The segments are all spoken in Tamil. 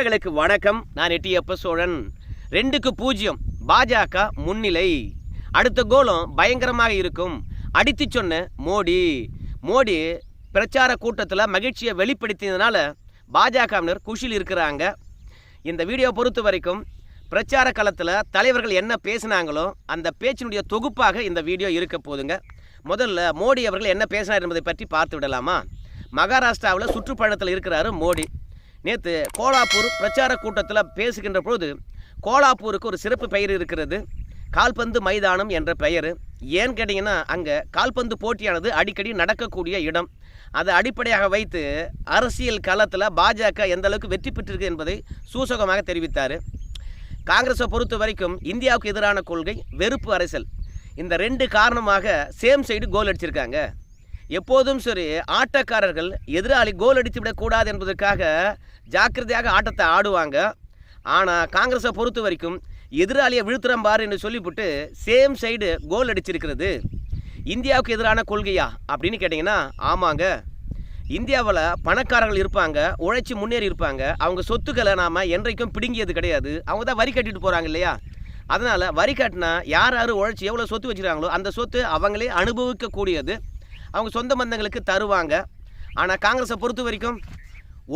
நண்பர்களுக்கு வணக்கம். நான் எட்டியப்ப சோழன் ரெண்டுக்கு பூஜ்ஜியம் பாஜக முன்னிலை. அடுத்த கோலம் பயங்கரமாக இருக்கும். அடித்து சொன்ன மோடி. மோடி பிரச்சார கூட்டத்தில் மகிழ்ச்சியை வெளிப்படுத்தியதுனால பாஜகவினர் குஷியில் இருக்கிறாங்க. இந்த வீடியோ பொறுத்த வரைக்கும் பிரச்சார களத்தில் தலைவர்கள் என்ன பேசினாங்களோ அந்த பேச்சினுடைய தொகுப்பாக இந்த வீடியோ இருக்க போதுங்க. முதல்ல மோடி அவர்கள் என்ன பேசினார் என்பதை பற்றி பார்த்து விடலாமா? மகாராஷ்டிராவில் சுற்றுப்பயணத்தில் இருக்கிறாரு மோடி. நேற்று கோலாப்பூர் பிரச்சார கூட்டத்தில் பேசுகின்ற பொழுது கோலாப்பூருக்கு ஒரு சிறப்பு பெயர் இருக்கிறது. கால்பந்து மைதானம் என்ற பெயர். ஏன்னு கேட்டிங்கன்னா அங்கே கால்பந்து போட்டியானது அடிக்கடி நடக்கக்கூடிய இடம். அதை அடிப்படையாக வைத்து அரசியல் களத்தில் பாஜக எந்த அளவுக்கு வெற்றி பெற்றிருக்கு என்பதை சூசகமாக தெரிவித்தார். காங்கிரஸை பொறுத்த வரைக்கும் இந்தியாவுக்கு எதிரான கொள்கை வெறுப்பு அரசியல் இந்த ரெண்டு காரணமாக சேம் சைடு கோல் அடிச்சிருக்காங்க. எப்போதும் சரி ஆட்டக்காரர்கள் எதிராளி கோல் அடித்து விடக்கூடாது என்பதற்காக ஜாக்கிரதையாக ஆட்டத்தை ஆடுவாங்க. ஆனால் காங்கிரஸை பொறுத்த வரைக்கும் எதிராளியை விழுத்துறோம் பாரு என்று சொல்லிவிட்டு சேம் சைடு கோல் அடிச்சிருக்கிறது. இந்தியாவுக்கு எதிரான கொள்கையா அப்படின்னு கேட்டிங்கன்னா ஆமாங்க. இந்தியாவில் பணக்காரர்கள் இருப்பாங்க உழைச்சி முன்னேறி இருப்பாங்க. அவங்க சொத்துக்களை நாம் என்றைக்கும் பிடுங்கியது கிடையாது. அவங்க தான் வரி கட்டிட்டு போகிறாங்க இல்லையா? அதனால் வரி கட்டினா யார் யார் உழைச்சி எவ்வளோ சொத்து வச்சுருக்காங்களோ அந்த சொத்து அவங்களே அனுபவிக்கக்கூடியது. அவங்க சொந்த பந்தங்களுக்கு தருவாங்க. ஆனால் காங்கிரஸை பொறுத்த வரைக்கும்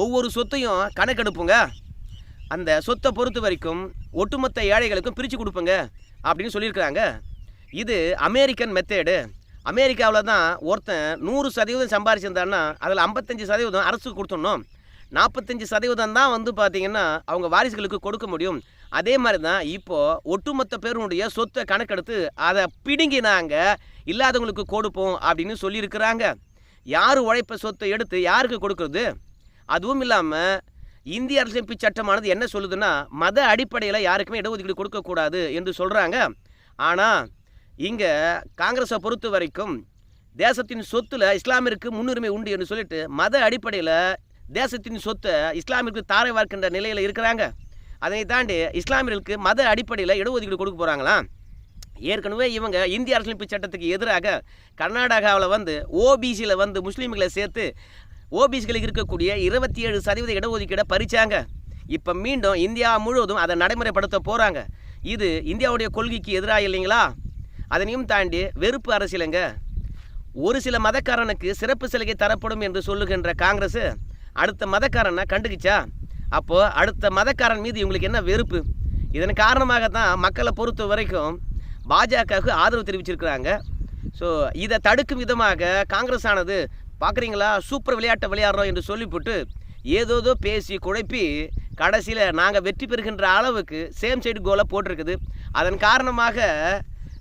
ஒவ்வொரு சொத்தையும் கணக்கெடுப்புங்க அந்த சொத்தை பொறுத்த வரைக்கும் ஒட்டுமொத்த ஏழைகளுக்கும் பிரித்து கொடுப்போங்க அப்படின்னு சொல்லியிருக்கிறாங்க. இது அமெரிக்கன் மெத்தேடு அமெரிக்காவில் தான் ஒருத்தன் நூறு சதவீதம் சம்பாரிச்சிருந்தான்னா அதில் ஐம்பத்தஞ்சு சதவீதம் அரசுக்கு கொடுத்துடணும். நாற்பத்தஞ்சு சதவீதம் தான் வந்து பார்த்திங்கன்னா அவங்க வாரிசுகளுக்கு கொடுக்க முடியும். அதே மாதிரி தான் இப்போது ஒட்டுமொத்த பேருடைய சொத்தை கணக்கெடுத்து அதை பிடுங்கி நாங்கள் இல்லாதவங்களுக்கு கொடுப்போம் அப்படின்னு சொல்லியிருக்கிறாங்க. யார் உழைப்ப சொத்தை எடுத்து யாருக்கு கொடுக்குறது? அதுவும் இல்லாமல் இந்திய அரசியலமைப்பு சட்டமானது என்ன சொல்லுதுன்னா மத அடிப்படையில் யாருக்குமே இடஒதுக்கீடு கொடுக்கக்கூடாது என்று சொல்கிறாங்க ஆனால் இங்கே காங்கிரஸை பொறுத்த வரைக்கும் தேசத்தின் சொத்தில் இஸ்லாமிற்கு முன்னுரிமை உண்டு என்று சொல்லிட்டு மத அடிப்படையில் தேசத்தின் சொத்தை இஸ்லாமிற்கு தாரை வார்க்கின்ற நிலையில் இருக்கிறாங்க. அதனை தாண்டி இஸ்லாமியர்களுக்கு மத அடிப்படையில் இடஒதுக்கீடு கொடுக்க போகிறாங்களா ஏற்கனவே இவங்க இந்திய அரசியலமைப்பு சட்டத்துக்கு எதிராக கர்நாடகாவில் வந்து ஓபிசியில் வந்து முஸ்லீம்களை சேர்த்து ஓபிசிகளுக்கு இருக்கக்கூடிய இருபத்தி ஏழு சதவீத இடஒதுக்கீடை பறிச்சாங்க. இப்போ மீண்டும் இந்தியா முழுவதும் அதை நடைமுறைப்படுத்த போகிறாங்க இது இந்தியாவுடைய கொள்கைக்கு எதிராக இல்லைங்களா? அதனையும் தாண்டி வெறுப்பு அரசியலுங்க. ஒரு சில மதக்காரனுக்கு சிறப்பு சலுகை தரப்படும் என்று சொல்லுகின்ற காங்கிரஸ் அடுத்த மதக்காரனை கண்டுக்கிச்சா? அப்போது அடுத்த மதக்காரன் மீது இவங்களுக்கு என்ன வெறுப்பு? இதன் காரணமாக தான் மக்களை பொறுத்த வரைக்கும் பாஜகவுக்கு ஆதரவு தெரிவிச்சிருக்கிறாங்க. ஸோ இதை தடுக்கும் விதமாக காங்கிரஸ் ஆனது பார்க்குறீங்களா சூப்பர் விளையாட்டை விளையாடுறோம் என்று சொல்லிவிட்டு ஏதோதோ பேசி குழப்பி கடைசியில் நாங்கள் வெற்றி பெறுகின்ற அளவுக்கு சேம் சைடு கோலை போட்டிருக்குது. அதன் காரணமாக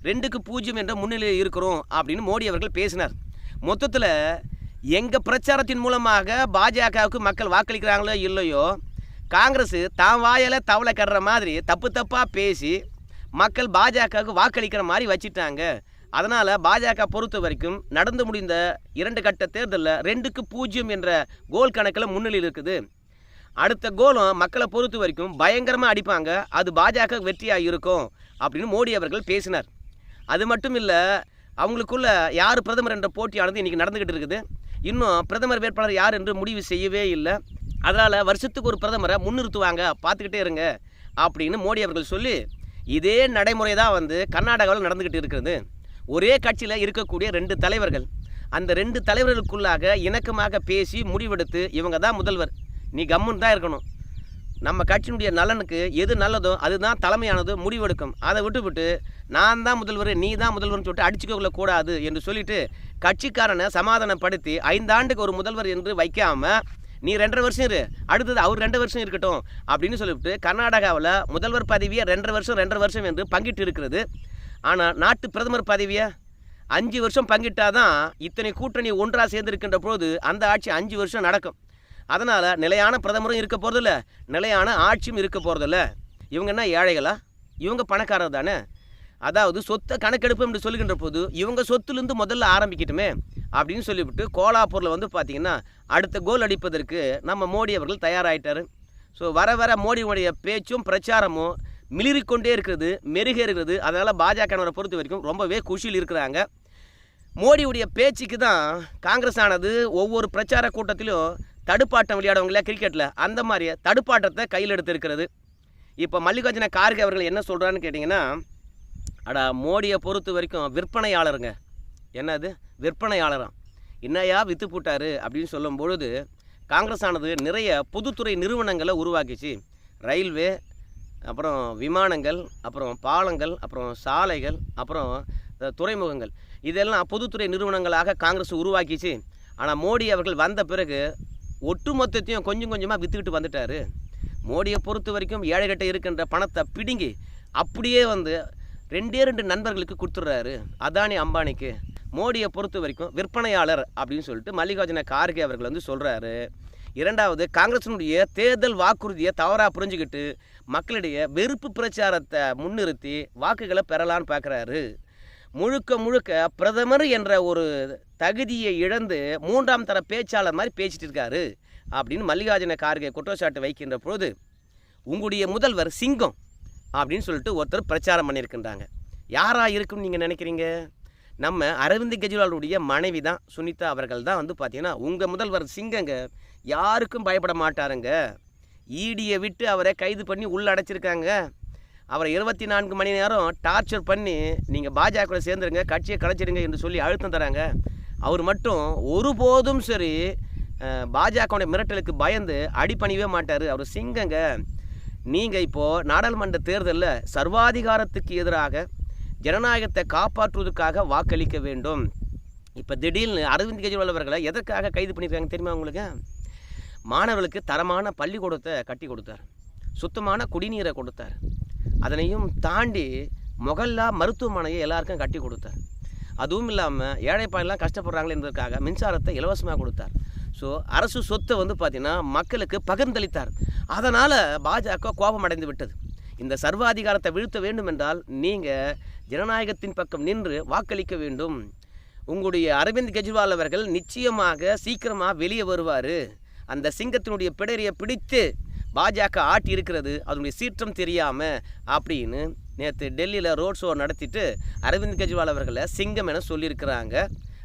ரெண்டுக்கு பூஜ்ஜியம் என்ற முன்னிலையில் இருக்கிறோம் அப்படின்னு மோடி அவர்கள் பேசினார். மொத்தத்தில் எங்கள் பிரச்சாரத்தின் மூலமாக பாஜகவுக்கு மக்கள் வாக்களிக்கிறாங்களோ இல்லையோ காங்கிரஸ் தான் வாயில் தவளை கடுற மாதிரி தப்பு தப்பாக பேசி மக்கள் பாஜகவுக்கு வாக்களிக்கிற மாதிரி வச்சுட்டாங்க. அதனால் பாஜக பொறுத்த வரைக்கும் நடந்து முடிந்த இரண்டு கட்ட தேர்தலில் ரெண்டுக்கு பூஜ்ஜியம் என்ற கோல் கணக்கில் முன்னிலையில் இருக்குது. அடுத்த கோலும் மக்களை பொறுத்த வரைக்கும் பயங்கரமாக அடிப்பாங்க. அது பாஜக வெற்றியாக இருக்கும் அப்படின்னு மோடி அவர்கள் பேசினார். அது மட்டும் இல்லை அவங்களுக்குள்ள யார் பிரதமர் என்ற போட்டியானது இன்றைக்கி நடந்துக்கிட்டு இருக்குது. இன்னும் பிரதமர் வேட்பாளர் யார் என்று முடிவு செய்யவே இல்லை. அதனால் வருஷத்துக்கு ஒரு பிரதமரை முன்னிறுத்துவாங்க பார்த்துக்கிட்டே இருங்க அப்படின்னு மோடி அவர்கள் சொல்லி இதே நடைமுறை தான் வந்து கர்நாடகாவில் நடந்துக்கிட்டு இருக்கிறது. ஒரே கட்சியில் இருக்கக்கூடிய ரெண்டு தலைவர்கள் அந்த ரெண்டு தலைவர்களுக்குள்ளாக இணக்கமாக பேசி முடிவெடுத்து இவங்க தான் முதல்வர். நீ கம்முன்னு தான் இருக்கணும். நம்ம கட்சியினுடைய நலனுக்கு எது நல்லதோ அதுதான் தலைமையானது முடிவெடுக்கும். அதை விட்டுவிட்டு நான் தான் முதல்வர் நீ தான் முதல்வர்னு சொல்லிட்டு அடிச்சுக்கொள்ள கூடாது என்று சொல்லிட்டு கட்சிக்காரனை சமாதானப்படுத்தி ஐந்தாண்டுக்கு ஒரு முதல்வர் என்று வைக்காமல் நீ ரெண்டரை வருஷம் இரு அடுத்தது அவர் ரெண்டு வருஷம் இருக்கட்டும் அப்படின்னு சொல்லிவிட்டு கர்நாடகாவில் முதல்வர் பதவியை ரெண்டரை வருஷம் ரெண்டரை வருஷம் என்று பங்கிட்டு இருக்கிறது. ஆனால் நாட்டு பிரதமர் பதவியை அஞ்சு வருஷம் பங்கிட்டாதான் இத்தனை கூட்டணி ஒன்றாக சேர்ந்திருக்கின்ற பொழுது அந்த ஆட்சி அஞ்சு வருஷம் நடக்கும். அதனால் நிலையான பிரதமரும் இருக்க போகிறதில்ல நிலையான ஆட்சியும் இருக்க போகிறதில்ல இவங்க என்ன ஏழைகளா? இவங்க பணக்காரர் தானே? அதாவது சொத்தை கணக்கெடுப்பு என்று சொல்லுகின்ற போது இவங்க சொத்துலேருந்து முதல்ல ஆரம்பிக்கட்டுமே அப்படின்னு சொல்லிவிட்டு கோலாப்பூரில் வந்து பார்த்திங்கன்னா அடுத்த கோல் அடிப்பதற்கு நம்ம மோடி அவர்கள் தயாராகிட்டார் ஸோ வர வர மோடியுடைய பேச்சும் பிரச்சாரமும் மிளிரிக்கொண்டே இருக்கிறது மெருகேறுகிறது அதனால் பாஜகவரை பொறுத்த வரைக்கும் ரொம்பவே குஷியில் இருக்கிறாங்க. மோடியுடைய பேச்சுக்கு தான் காங்கிரஸ் ஆனது ஒவ்வொரு பிரச்சார கூட்டத்திலும் தடுப்பாட்டம் விளையாடுவாங்களே கிரிக்கெட்டில் அந்த மாதிரி தடுப்பாட்டத்தை கையில் எடுத்திருக்கிறது. இப்போ மல்லிகார்ஜுன கார்கே அவர்கள் என்ன சொல்கிறான்னு கேட்டிங்கன்னா அடா மோடியை பொறுத்த வரைக்கும் விற்பனையாளருங்க. என்னது? விற்பனையாளராம் என்னையா விற்று போட்டார் அப்படின்னு சொல்லும் பொழுது காங்கிரஸ் ஆனது நிறைய பொதுத்துறை நிறுவனங்களை உருவாக்கிச்சு. ரயில்வே அப்புறம் விமானங்கள் அப்புறம் பாலங்கள் அப்புறம் சாலைகள் அப்புறம் துறைமுகங்கள். இதெல்லாம் பொதுத்துறை நிறுவனங்களாக காங்கிரஸ் உருவாக்கிச்சு. ஆனால் மோடி அவர்கள் வந்த பிறகு ஒட்டுமொத்தத்தையும் கொஞ்சம் கொஞ்சமாக விற்றுக்கிட்டு வந்துட்டார். மோடியை பொறுத்த வரைக்கும் ஏழைகிட்ட இருக்கின்ற பணத்தை பிடுங்கி அப்படியே வந்து ரெண்டே ரெண்டு நண்பர்களுக்கு கொடுத்துட்றாரு. அதானி அம்பானிக்கு. மோடியை பொறுத்த வரைக்கும் விற்பனையாளர் அப்படின்னு சொல்லிட்டு மல்லிகார்ஜுன கார்கே அவர்கள் வந்து சொல்கிறாரு இரண்டாவது காங்கிரசினுடைய தேர்தல் வாக்குறுதியை தவறாக புரிஞ்சுக்கிட்டு மக்களிடையே வெறுப்பு பிரச்சாரத்தை முன்னிறுத்தி வாக்குகளை பெறலான்னு பார்க்குறாரு முழுக்க முழுக்க பிரதமர் என்ற ஒரு தகுதியை இழந்து மூன்றாம் தர பேச்சாளர் மாதிரி பேசிட்டு இருக்காரு அப்படின்னு மல்லிகார்ஜுன கார்கே குற்றச்சாட்டு வைக்கின்ற பொழுது உங்களுடைய முதல்வர் சிங்கம் அப்படின்னு சொல்லிட்டு ஒருத்தர் பிரச்சாரம் பண்ணியிருக்கின்றாங்க. யாராக இருக்குன்னு நீங்கள் நினைக்கிறீங்க? நம்ம அரவிந்த் கெஜ்ரிவாலுடைய மனைவி தான் சுனிதா அவர்கள் தான் வந்து பார்த்தீங்கன்னா உங்கள் முதல்வர் சிங்கங்க யாருக்கும் பயப்பட மாட்டாருங்க. ஈடியை விட்டு அவரை கைது பண்ணி உள்ள அடைச்சிருக்காங்க. அவரை இருபத்தி நான்கு மணி நேரம் டார்ச்சர் பண்ணி நீங்கள் பாஜக சேர்ந்துருங்க கட்சியை கலைச்சிடுங்க என்று சொல்லி அழுத்தம் தராங்க. அவர் மட்டும் ஒருபோதும் சரி பாஜகவுடைய மிரட்டலுக்கு பயந்து அடிபணியவே மாட்டார். அவர் சிங்கங்க. நீங்கள் இப்போது நாடாளுமன்ற தேர்தலில் சர்வாதிகாரத்துக்கு எதிராக ஜனநாயகத்தை காப்பாற்றுவதற்காக வாக்களிக்க வேண்டும். இப்போ திடீர்னு அரவிந்த் கெஜ்ரிவால் அவர்களை எதற்காக கைது பண்ணியிருக்காங்க தெரியுமா உங்களுக்கு? மாணவர்களுக்கு தரமான பள்ளிக்கூடத்தை கட்டி கொடுத்தார். சுத்தமான குடிநீரை கொடுத்தார். அதனையும் தாண்டி மொகல்லா மருத்துவமனையை எல்லாருக்கும் கட்டி கொடுத்தார். அதுவும் இல்லாமல் ஏழைப்பாயெல்லாம் கஷ்டப்படுறாங்களே என்பதற்காக மின்சாரத்தை இலவசமாக கொடுத்தார். ஸோ அரசு சொத்தை வந்து பார்த்திங்கன்னா மக்களுக்கு பகிர்ந்தளித்தார். அதனால் பாஜக கோபம் அடைந்து விட்டது. இந்த சர்வாதிகாரத்தை வீழ்த்த வேண்டும் என்றால் நீங்கள் ஜனநாயகத்தின் பக்கம் நின்று வாக்களிக்க வேண்டும். உங்களுடைய அரவிந்த் கெஜ்ரிவால் அவர்கள் நிச்சயமாக சீக்கிரமாக வெளியே வருவார். அந்த சிங்கத்தினுடைய பிடரியை பிடித்து பாஜக ஆட்டி இருக்கிறது அதனுடைய சீற்றம் தெரியாமல் அப்படின்னு நேற்று டெல்லியில் ரோட் ஷோ நடத்திட்டு அரவிந்த் கெஜ்ரிவால் அவர்களை சிங்கம் என சொல்லியிருக்கிறாங்க.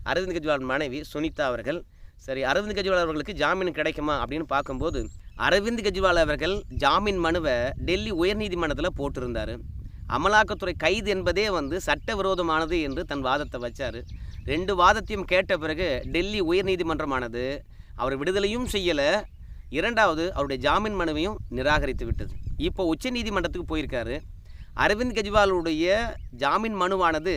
அரவிந்த் கெஜ்ரிவால் மனைவி சுனிதா அவர்கள். சரி அரவிந்த் கெஜ்ரிவால் அவர்களுக்கு ஜாமீன் கிடைக்குமா அப்படின்னு பார்க்கும்போது அரவிந்த் கெஜ்ரிவால் அவர்கள் ஜாமீன் மனுவை டெல்லி உயர்நீதிமன்றத்தில் போட்டிருந்தார். அமலாக்கத்துறை கைது என்பதே வந்து சட்டவிரோதமானது என்று தன் வாதத்தை வச்சார். ரெண்டு வாதத்தையும் கேட்ட பிறகு டெல்லி உயர்நீதிமன்றமானது அவர் விடுதலையும் செய்யலை இரண்டாவது அவருடைய ஜாமீன் மனுவையும் நிராகரித்து விட்டது. இப்போ உச்சநீதிமன்றத்துக்கு போயிருக்காரு. அரவிந்த் கெஜ்ரிவாலுடைய ஜாமீன் மனுவானது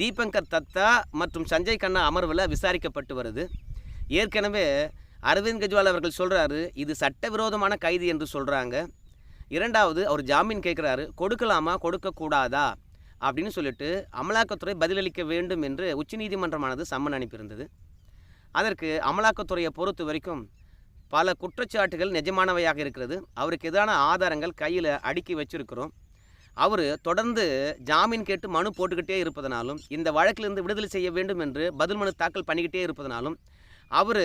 தீபங்கர் தத்தா மற்றும் சஞ்சய் கண்ணா அமர்வில் விசாரிக்கப்பட்டு வருது. ஏற்கனவே அரவிந்த் கெஜ்ரிவால் அவர்கள் சொல்கிறாரு இது சட்டவிரோதமான கைது என்று சொல்கிறாங்க இரண்டாவது அவர் ஜாமீன் கேட்குறாரு கொடுக்கலாமா கொடுக்கக்கூடாதா அப்படின்னு சொல்லிட்டு அமலாக்கத்துறை பதிலளிக்க வேண்டும் என்று உச்சநீதிமன்றமானது சம்மன் அனுப்பியிருந்தது. அதற்கு அமலாக்கத்துறையை பொறுத்த வரைக்கும் பல குற்றச்சாட்டுகள் நிஜமானவையாக இருக்கிறது. அவருக்கு எதிரான ஆதாரங்கள் கையில் அடுக்கி வச்சிருக்கிறோம். அவர் தொடர்ந்து ஜாமீன் கேட்டு மனு போட்டுக்கிட்டே இருப்பதனாலும் இந்த வழக்கிலிருந்து விடுதலை செய்ய வேண்டும் என்று பதில் மனு தாக்கல் பண்ணிக்கிட்டே இருப்பதனாலும் அவர்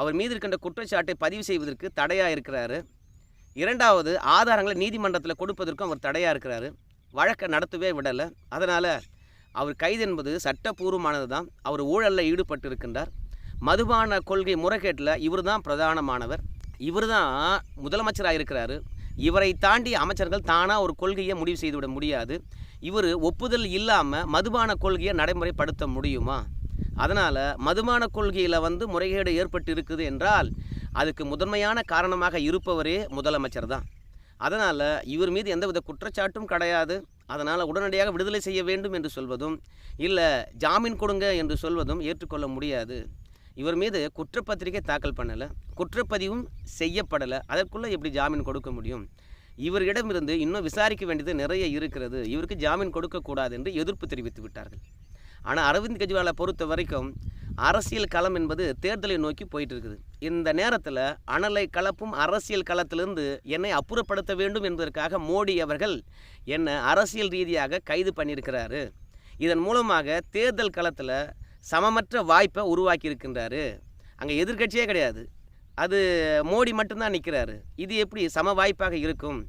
அவர் மீது இருக்கின்ற குற்றச்சாட்டை பதிவு செய்வதற்கு தடையாக இருக்கிறாரு. இரண்டாவது ஆதாரங்களை நீதிமன்றத்தில் கொடுப்பதற்கும் அவர் தடையாக இருக்கிறாரு. வழக்கை நடத்தவே விடலை. அதனால் அவர் கைது என்பது சட்டப்பூர்வமானது தான் அவர் ஊழலில் ஈடுபட்டு இருக்கின்றார் மதுபான கொள்கை முறைகேட்டில் இவர் தான் பிரதானமானவர். இவர் தான் முதலமைச்சராக இருக்கிறாரு. இவரை தாண்டி அமைச்சர்கள் தானாக ஒரு கொள்கையை முடிவு செய்துவிட முடியாது. இவர் ஒப்புதல் இல்லாமல் மதுபான கொள்கையை நடைமுறைப்படுத்த முடியுமா? அதனால் மதுபான கொள்கையில் வந்து முறைகேடு ஏற்பட்டு இருக்குது என்றால் அதுக்கு முதன்மையான காரணமாக இருப்பவரே முதலமைச்சர் தான் அதனால் இவர் மீது எந்தவித குற்றச்சாட்டும் கிடையாது. அதனால் உடனடியாக விடுதலை செய்ய வேண்டும் என்று சொல்வதும் இல்லை ஜாமீன் கொடுங்க என்று சொல்வதும் ஏற்றுக்கொள்ள முடியாது. இவர் மீது குற்றப்பத்திரிகை தாக்கல் பண்ணலை குற்றப்பதிவும் செய்யப்படலை. அதற்குள்ளே எப்படி ஜாமீன் கொடுக்க முடியும்? இவரிடமிருந்து இன்னும் விசாரிக்க வேண்டியது நிறைய இருக்கிறது. இவருக்கு ஜாமீன் கொடுக்கக்கூடாது என்று எதிர்ப்பு தெரிவித்து விட்டார்கள். ஆனால் அரவிந்த் கெஜ்ரிவாலை பொறுத்த வரைக்கும் அரசியல் களம் என்பது தேர்தலை நோக்கி போயிட்டு இருக்குது இந்த நேரத்தில் அனலை கலப்பும் அரசியல் களத்திலிருந்து என்னை அப்புறப்படுத்த வேண்டும் என்பதற்காக மோடி அவர்கள் என்னை அரசியல் ரீதியாக கைது பண்ணியிருக்கிறாரு. இதன் மூலமாக தேர்தல் களத்தில் சமமற்ற வாய்ப்பை உருவாக்கி இருக்கின்றாரு அங்கே எதிர்க்கட்சியே கிடையாது. அது மோடி மட்டும்தான் நிற்கிறாரு இது எப்படி சம வாய்ப்பாக இருக்கும்?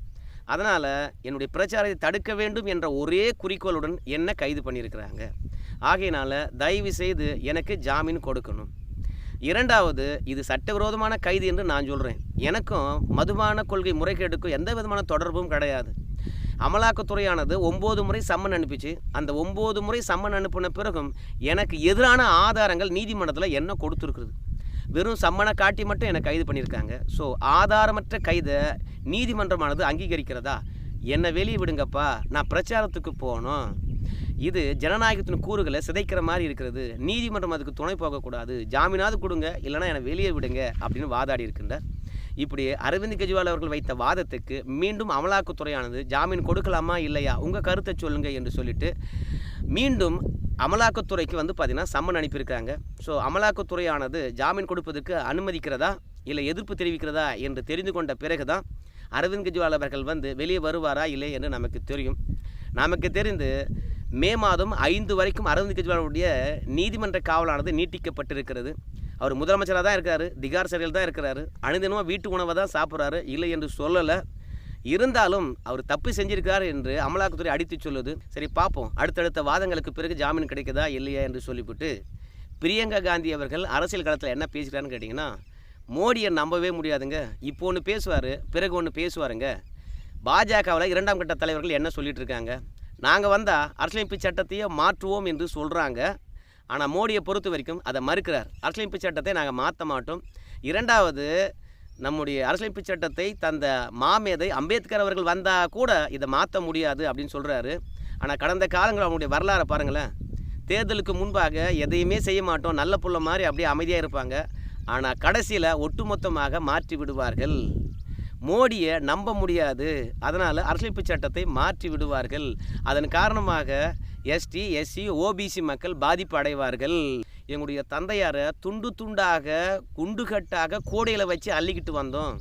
அதனால் என்னுடைய பிரச்சாரத்தை தடுக்க வேண்டும் என்ற ஒரே குறிக்கோளுடன் என்ன கைது பண்ணியிருக்கிறாங்க. ஆகையினால தயவு செய்து எனக்கு ஜாமீன் கொடுக்கணும். இரண்டாவது இது சட்டவிரோதமான கைது என்று நான் சொல்கிறேன் எனக்கும் மதுபான கொள்கை முறைகேடுக்கும் எந்த விதமான தொடர்பும் கிடையாது. அமலாக்கத்துறையானது ஒம்பது முறை சம்மன் அனுப்பிச்சு அந்த ஒம்பது முறை சம்மன் அனுப்பின பிறகும் எனக்கு எதிரான ஆதாரங்கள் நீதிமன்றத்தில் என்ன கொடுத்துருக்குறது? வெறும் சம்மனை காட்டி மட்டும் என்னை கைது பண்ணியிருக்காங்க. ஸோ ஆதாரமற்ற கைதை நீதிமன்றமானது அங்கீகரிக்கிறதா? என்னை வெளியே விடுங்கப்பா நான் பிரச்சாரத்துக்கு போகணும். இது ஜனநாயகத்தின் கூறுகளை சிதைக்கிற மாதிரி இருக்கிறது. நீதிமன்றம் அதுக்கு துணை போகக்கூடாது. ஜாமீனாவது கொடுங்க இல்லைன்னா என்னை வெளியே விடுங்க அப்படின்னு வாதாடி இருக்கின்றார். இப்படி அரவிந்த் கெஜ்ரிவால் அவர்கள் வைத்த வாதத்துக்கு மீண்டும் அமலாக்கத்துறையானது ஜாமீன் கொடுக்கலாமா இல்லையா? உங்கள் கருத்தை சொல்லுங்க என்று சொல்லிட்டு மீண்டும் அமலாக்கத்துறைக்கு வந்து பார்த்திங்கன்னா சம்மன் அனுப்பியிருக்காங்க. ஸோ அமலாக்கத்துறையானது ஜாமீன் கொடுப்பதற்கு அனுமதிக்கிறதா? இல்லை எதிர்ப்பு தெரிவிக்கிறதா என்று தெரிந்து கொண்ட பிறகு தான் அரவிந்த் கெஜ்ரிவால் அவர்கள் வந்து வெளியே வருவாரா இல்லை என்று நமக்கு தெரியும். நமக்கு தெரிந்து மே மாதம் ஐந்து வரைக்கும் அரவிந்த் கெஜ்ரிவாலுடைய நீதிமன்ற காவலானது நீட்டிக்கப்பட்டிருக்கிறது. அவர் முதலமைச்சராக தான் இருக்கார் திகார் சிறையில் தான் இருக்கிறாரு. அனுதினமாக வீட்டு உணவை தான் சாப்பிட்றாரு. இல்லை என்று சொல்லலை. இருந்தாலும் அவர் தப்பு செஞ்சிருக்கார் என்று அமலாக்கத்துறை அடித்து சொல்லுது. சரி பார்ப்போம். அடுத்தடுத்த வாதங்களுக்கு பிறகு ஜாமீன் கிடைக்குதா இல்லையா என்று சொல்லிவிட்டு பிரியங்கா காந்தி அவர்கள் அரசியல் களத்தில் என்ன பேசுகிறான்னு கேட்டிங்கன்னா மோடியை நம்பவே முடியாதுங்க. இப்போ ஒன்று பேசுவார் பிறகு ஒன்று பேசுவாருங்க. பாஜகவில் இரண்டாம் கட்ட தலைவர்கள் என்ன சொல்லிட்டு இருக்காங்க? நாங்கள் வந்தால் அரசியலமைப்பு சட்டத்தையே மாற்றுவோம் என்று சொல்கிறாங்க ஆனால் மோடியை பொறுத்த வரைக்கும் அதை மறுக்கிறார். அரசியலமைப்பு சட்டத்தை நாங்கள் மாற்ற மாட்டோம். இரண்டாவது நம்முடைய அரசியலமைப்பு சட்டத்தை தந்த மாமேதை அம்பேத்கர் அவர்கள் வந்தால் கூட இதை மாற்ற முடியாது அப்படின்னு சொல்கிறாரு ஆனால் கடந்த காலங்கள் அவங்களுடைய வரலாறை பாருங்களேன். தேர்தலுக்கு முன்பாக எதையுமே செய்ய மாட்டோம். நல்ல புள்ள மாதிரி அப்படியே அமைதியாக இருப்பாங்க. ஆனால் கடைசியில் ஒட்டுமொத்தமாக மாற்றி விடுவார்கள். மோடியை நம்ப முடியாது. அதனால் அரசியலமைப்பு சட்டத்தை மாற்றி விடுவார்கள். அதன் காரணமாக எஸ்டி எஸ்சி ஓபிசி மக்கள் பாதிப்பு அடைவார்கள். எங்களுடைய தந்தையாரை துண்டு துண்டாக குண்டுகட்டாக கோடையில் வச்சு அள்ளிக்கிட்டு வந்தோம்.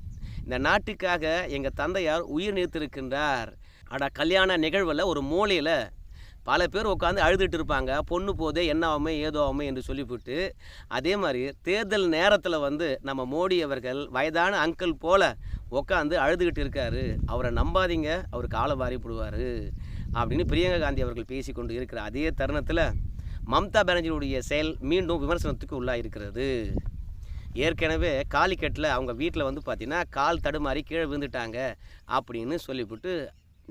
இந்த நாட்டுக்காக எங்கள் தந்தையார் உயிர் நிறுத்திருக்கின்றார் அட கல்யாண நிகழ்வில் ஒரு மூலையில் பல பேர் உட்காந்து அழுதுட்டு இருப்பாங்க. பொண்ணு போதே என்ன ஆகுமே ஏதோ ஆகுமே என்று சொல்லிவிட்டு அதே மாதிரி தேர்தல் நேரத்தில் வந்து நம்ம மோடி அவர்கள் வயதான அங்கிள் போல உட்காந்து அழுதுகிட்டு இருக்காரு. அவரை நம்பாதீங்க அவர் காலை வாரி அப்படின்னு பிரியங்கா காந்தி அவர்கள் பேசி கொண்டு இருக்கிற அதே தருணத்தில் மம்தா பானர்ஜியுடைய செயல் மீண்டும் விமர்சனத்துக்கு உள்ளாயிருக்கிறது. ஏற்கனவே காலிக்கட்டில் அவங்க வீட்டில் வந்து பார்த்தீங்கன்னா கால் தடுமாறி கீழே விழுந்துட்டாங்க அப்படின்னு சொல்லிவிட்டு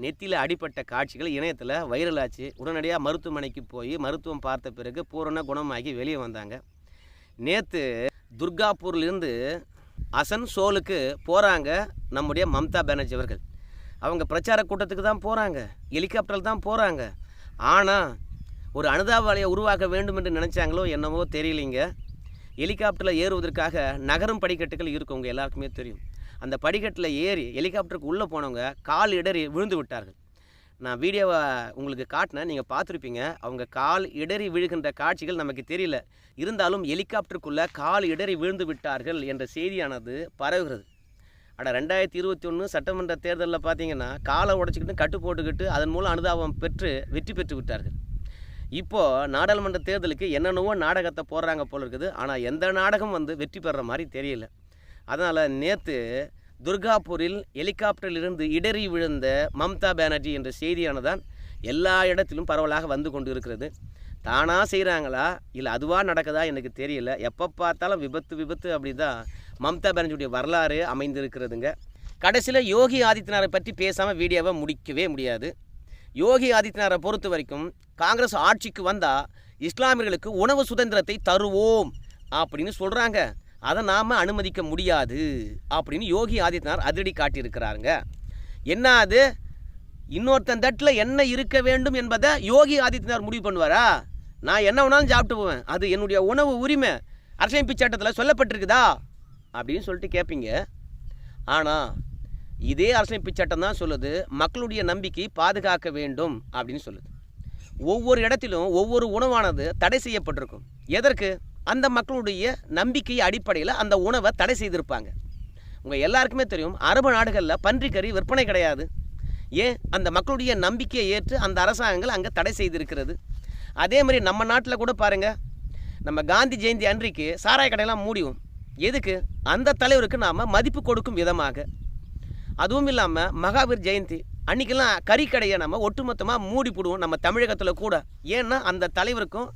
நெத்தியில் அடிப்பட்ட காட்சிகள் இணையத்தில் வைரலாச்சு. உடனடியாக மருத்துவமனைக்கு போய் மருத்துவம் பார்த்த பிறகு பூரண குணமாகி வெளியே வந்தாங்க. நேற்று துர்காப்பூர்லேருந்து அசன்சோலுக்கு போகிறாங்க நம்முடைய மம்தா பானர்ஜி அவர்கள். அவங்க பிரச்சார கூட்டத்துக்கு தான் போகிறாங்க ஹெலிகாப்டரில் தான் போகிறாங்க ஆனால் ஒரு அனுதாபாலையை உருவாக்க வேண்டும் என்று நினச்சாங்களோ என்னவோ தெரியலைங்க. ஹெலிகாப்டரில் ஏறுவதற்காக நகரும் படிக்கட்டுகள் இருக்கும் உங்கள் எல்லாருக்குமே தெரியும். அந்த படிக்கட்டில் ஏறி ஹெலிகாப்டருக்கு உள்ளே போனவங்க கால் இடறி விழுந்து விட்டார்கள். நான் வீடியோவை உங்களுக்கு காட்டினேன். நீங்கள் பார்த்துருப்பீங்க. அவங்க கால் இடறி விழுகின்ற காட்சிகள் நமக்கு தெரியல. இருந்தாலும் ஹெலிகாப்டருக்குள்ளே கால் இடறி விழுந்து விட்டார்கள் என்ற செய்தியானது பரவுகிறது. அட ரெண்டாயிரத்தி இருபத்தி ஒன்று சட்டமன்ற தேர்தலில் பார்த்தீங்கன்னா காலை உடச்சிக்கிட்டு கட்டு போட்டுக்கிட்டு அதன் மூலம் அனுதாபம் பெற்று வெற்றி பெற்று விட்டார்கள். இப்போது நாடாளுமன்ற தேர்தலுக்கு என்னென்னவோ நாடகத்தை போடுறாங்க போல இருக்குது. ஆனால் எந்த நாடகம் வந்து வெற்றி பெறுற மாதிரி தெரியல. அதனால் நேற்று துர்காபூரில் ஹெலிகாப்டரில் இருந்து இடறி விழுந்த மம்தா பானர்ஜி என்ற செய்தியானதான் எல்லா இடத்திலும் பரவலாக வந்து கொண்டு இருக்கிறது. தானாக செய்கிறாங்களா இல்லை அதுவாக நடக்குதா எனக்கு தெரியல. எப்போ பார்த்தாலும் விபத்து விபத்து அப்படி தான் மம்தா பானர்ஜியுடைய வரலாறு அமைந்திருக்கிறதுங்க. கடைசியில் யோகி ஆதித்யநாத்தை பற்றி பேசாமல் வீடியோவை முடிக்கவே முடியாது. யோகி ஆதித்யநாத்தை பொறுத்த வரைக்கும் காங்கிரஸ் ஆட்சிக்கு வந்தால் இஸ்லாமியர்களுக்கு உணவு சுதந்திரத்தை தருவோம் அப்படின்னு சொல்கிறாங்க அதை நாம் அனுமதிக்க முடியாது அப்படின்னு யோகி ஆதித்யநாத் அதிரடி காட்டியிருக்கிறாருங்க. என்ன அது இன்னொருத்தன் தட்டில் என்ன இருக்க வேண்டும் என்பதை யோகி ஆதித்யநாத் முடிவு பண்ணுவாரா? நான் என்ன வேணாலும் சாப்பிட்டு போவேன். அது என்னுடைய உணவு உரிமை. அரசியமைப்பு சட்டத்தில் சொல்லப்பட்டிருக்குதா? அப்படின்னு சொல்லிட்டு கேட்பீங்க ஆனால் இதே அரசியமைப்பு சட்டம் தான் சொல்லுது. மக்களுடைய நம்பிக்கை பாதுகாக்க வேண்டும் அப்படின்னு சொல்லுது. ஒவ்வொரு இடத்திலும் ஒவ்வொரு உணவானது தடை செய்யப்பட்டிருக்கும். எதற்கு? அந்த மக்களுடைய நம்பிக்கை அடிப்படையில் அந்த உணவை தடை செய்திருப்பாங்க. உங்கள் எல்லாருக்குமே தெரியும் அரபு நாடுகளில் பன்றிக்கறி விற்பனை கிடையாது. ஏன்? அந்த மக்களுடைய நம்பிக்கையை ஏற்று அந்த அரசாங்கங்கள் அங்கே தடை செய்திருக்கிறது. அதே மாதிரி நம்ம நாட்டில் கூட பாருங்கள் நம்ம காந்தி ஜெயந்தி அன்றைக்கு சாராய கடையெல்லாம் மூடிவோம். எதுக்கு? அந்த தலைவருக்கு நாம் மதிப்பு கொடுக்கும் விதமாக. அதுவும் இல்லாமல் மகாவீர் ஜெயந்தி அன்றைக்கெல்லாம் கறிக்கடையை நம்ம ஒட்டுமொத்தமாக மூடி போடுவோம் நம்ம தமிழகத்தில் கூட. ஏன்னா அந்த தலைவருக்கும்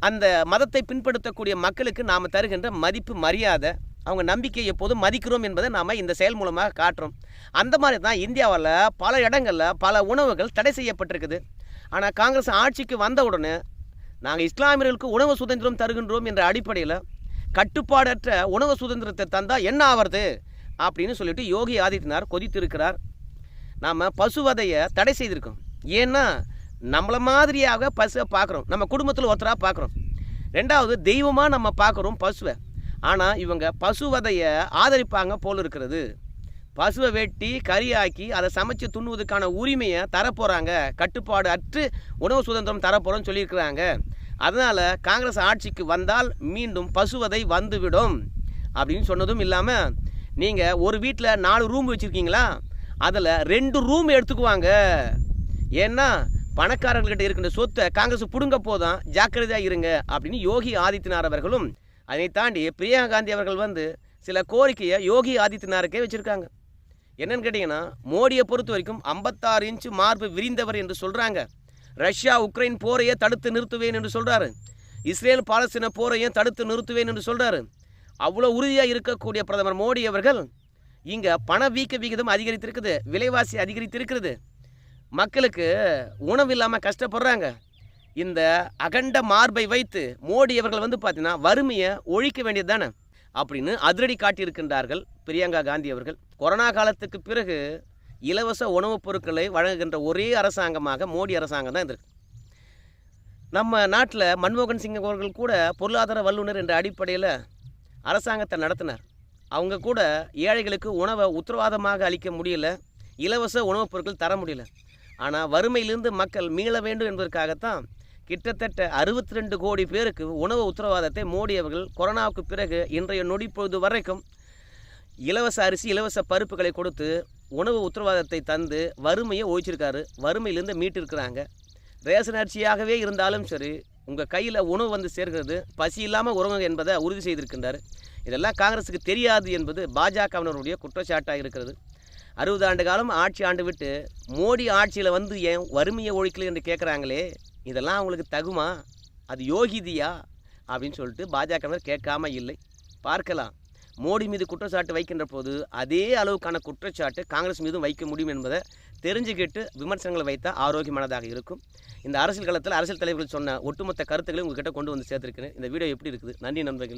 அந்த மதத்தை பின்படுத்தக்கூடிய மக்களுக்கு நாம் தருகின்ற மதிப்பு மரியாதை அவங்க நம்பிக்கையை எப்போதும் மதிக்கிறோம் என்பதை நாம் இந்த செயல் மூலமாக காட்டுறோம். அந்த மாதிரி தான் இந்தியாவில் பல இடங்களில் பல உணவுகள் தடை செய்யப்பட்டிருக்குது. ஆனால் காங்கிரஸ் ஆட்சிக்கு வந்த உடனே நாங்கள் இஸ்லாமியர்களுக்கு உணவு சுதந்திரம் தருகின்றோம் என்ற அடிப்படையில் கட்டுப்பாடற்ற உணவு சுதந்திரத்தை தந்தால் என்ன ஆவறது அப்படின்னு சொல்லிட்டு யோகி ஆதித்யநாத் கொதித்திருக்கிறார். நாம் பசுவதையை தடை செய்திருக்கோம். ஏன்னா நம்மளை மாதிரியாக பசுவை பார்க்குறோம். நம்ம குடும்பத்தில் ஒருத்தராக பார்க்குறோம். ரெண்டாவது தெய்வமாக நம்ம பார்க்குறோம் பசுவை. ஆனால் இவங்க பசுவதையை ஆதரிப்பாங்க போல் இருக்கிறது. பசுவை வெட்டி கறியாக்கி அதை சமைச்சு துண்ணுவதற்கான உரிமையை தரப்போகிறாங்க கட்டுப்பாடு அற்று உணவு சுதந்திரம் தரப்போகிறோம்னு சொல்லியிருக்கிறாங்க. அதனால் காங்கிரஸ் ஆட்சிக்கு வந்தால் மீண்டும் பசுவதை வந்துவிடும் அப்படின்னு சொன்னதும் இல்லாமல் நீங்கள் ஒரு வீட்டில் நாலு ரூம் வச்சுருக்கீங்களா? அதில் ரெண்டு ரூம் எடுத்துக்குவாங்க. ஏன்னா பணக்காரர்கள்கிட்ட இருக்கின்ற சொத்தை காங்கிரஸ் பிடுங்க போதும் ஜாக்கிரதையாக இருங்க அப்படின்னு யோகி ஆதித்யநாத் அவர்களும் அதை தாண்டி பிரியங்கா காந்தி அவர்கள் வந்து சில கோரிக்கையை யோகி ஆதித்யநாத்துக்கே வச்சுருக்காங்க. என்னன்னு கேட்டிங்கன்னா மோடியை பொறுத்த வரைக்கும் ஐம்பத்தாறு இன்ச்சு மார்பு விரிந்தவர் என்று சொல்கிறாங்க ரஷ்யா உக்ரைன் போரையே தடுத்து நிறுத்துவேன் என்று சொல்கிறாரு இஸ்ரேல் பாலஸ்தீன போரையும் தடுத்து நிறுத்துவேன் என்று சொல்கிறாரு அவ்வளோ உறுதியாக இருக்கக்கூடிய பிரதமர் மோடி அவர்கள் இங்கே பண வீக்க விகிதம் அதிகரித்திருக்குது விலைவாசி அதிகரித்திருக்கிறது. மக்களுக்கு உணவு இல்லாமல் கஷ்டப்படுறாங்க. இந்த அகண்ட மார்பை வைத்து மோடி அவர்கள் வந்து பார்த்தீங்கன்னா வறுமையை ஒழிக்க வேண்டியது தானே அப்படின்னு அதிரடி காட்டியிருக்கின்றார்கள் பிரியங்கா காந்தி அவர்கள். கொரோனா காலத்துக்கு பிறகு இலவச உணவுப் பொருட்களை வழங்குகின்ற ஒரே அரசாங்கமாக மோடி அரசாங்கம் தான் இருக்கு நம்ம நாட்டில் மன்மோகன் சிங் அவர்கள் கூட பொருளாதார வல்லுநர் என்ற அடிப்படையில் அரசாங்கத்தை நடத்தினார். அவங்க கூட ஏழைகளுக்கு உணவை உத்தரவாதமாக அளிக்க முடியல. இலவச உணவுப் பொருட்கள் தர முடியல. ஆனால் வறுமையிலிருந்து மக்கள் மீள வேண்டும் என்பதற்காகத்தான் கிட்டத்தட்ட அறுபத்தி ரெண்டு கோடி பேருக்கு உணவு உத்தரவாதத்தை மோடி அவர்கள் கொரோனாவுக்கு பிறகு இன்றைய நொடி பொழுது வரைக்கும் இலவச அரிசி இலவச பருப்புகளை கொடுத்து உணவு உத்தரவாதத்தை தந்து வறுமையை ஒழிச்சிருக்காரு. வறுமையிலிருந்து மீட்டிருக்கிறாங்க. ரேஷன் அரிசியாகவே இருந்தாலும் சரி உங்கள் கையில் உணவு வந்து சேர்கிறது பசி இல்லாமல் உறவுங்க என்பதை உறுதி செய்திருக்கின்றார். இதெல்லாம் காங்கிரஸுக்கு தெரியாது என்பது பாஜகவினருடைய குற்றச்சாட்டாக இருக்கிறது. அறுபது ஆண்டு காலம் ஆட்சி ஆண்டு விட்டு மோடி ஆட்சியில் வந்து ஏன் வறுமையை ஒழிக்கல என்று கேட்குறாங்களே இதெல்லாம் அவங்களுக்கு தகுமா? அது யோகிதியா? அப்படின்னு சொல்லிட்டு பாஜகவினர் கேட்காம இல்லை. பார்க்கலாம். மோடி மீது குற்றச்சாட்டு வைக்கின்ற போது அதே அளவுக்கான குற்றச்சாட்டு காங்கிரஸ் மீதும் வைக்க முடியும் என்பதை தெரிஞ்சுக்கிட்டு விமர்சனங்களை வைத்தால் ஆரோக்கியமானதாக இருக்கும். இந்த அரசியல் களத்தில் அரசியல் தலைவர்கள் சொன்ன ஒட்டுமொத்த கருத்துக்களை உங்ககிட்ட கொண்டு வந்து சேர்த்துருக்கிறேன். இந்த வீடியோ எப்படி இருக்குது? நன்றி நண்பர்களே.